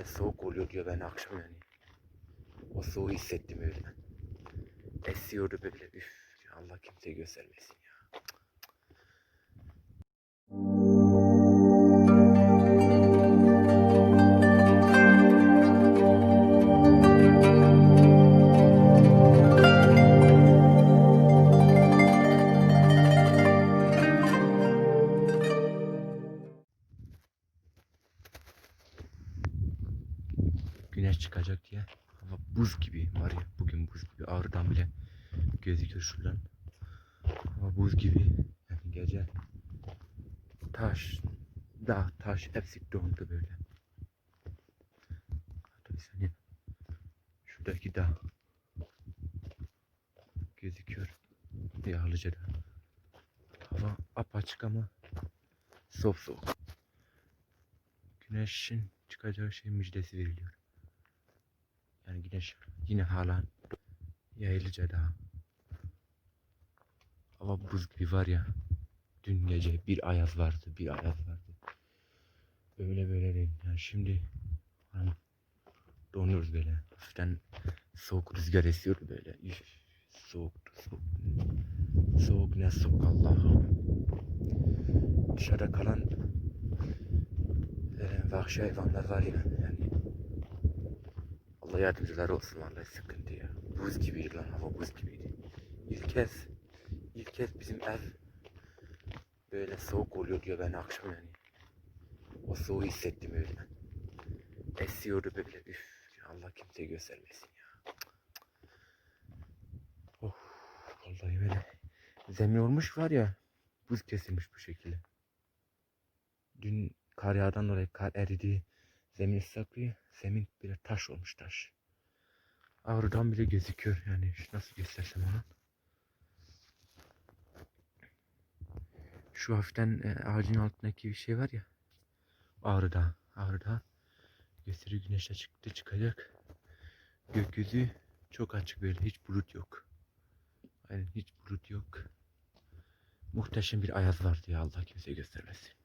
böyle soğuk oluyor diyor ben akşam yani. O soğuğu hissettim öyle. Esiyordu böyle üf. Allah kimseye göstermesin ya. Güneş çıkacak diye. Hava buz gibi var ya bugün buz gibi ağrıdan bile gözüküyor şuradan. Hava buz gibi. Yani gece taş, dağ, taş hepsi dondu böyle. Hatta bir saniye. Şuradaki dağ gözüküyor. Yağlıca da. Hava apaçık ama soğuk soğuk. Güneşin çıkacağı şey müjdesi veriliyor. Yani güneş yine hala yayılıca daha. Hava buz gibi var ya. Dün gece bir ayaz vardı, bir ayaz vardı. Böyle böyle değil. Yani şimdi hani donuyoruz böyle. Hafiften soğuk rüzgar esiyor böyle. Üf, soğuktu soğuk. Soğuk ne soğuk Allah'ım. Dışarıda kalan e, vahşi hayvanlar var ya Allah yardımcıları olsun vallahi sıkıntı ya. Buz gibiydi lan hava buz gibiydi. İlk kez ilk kez bizim ev böyle soğuk oluyor diyor ben akşam yani. O soğuğu hissettim öyle. Esiyordu böyle üf. Allah kimseye göstermesin ya. Oh vallahi böyle zemin olmuş var ya buz kesilmiş bu şekilde. Dün kar yağdan dolayı kar eridi. Zemin ıslaklığı. Zemin bile taş olmuş taş. Avrudan bile gözüküyor yani nasıl göstersem onu. Şu hafiften e, ağacın altındaki bir şey var ya. Ağrıda. Ağrıda. Gösteri güneşe çıktı çıkacak. Gökyüzü çok açık böyle hiç bulut yok. Aynen hiç bulut yok. Muhteşem bir ayaz vardı ya Allah kimseye göstermesin.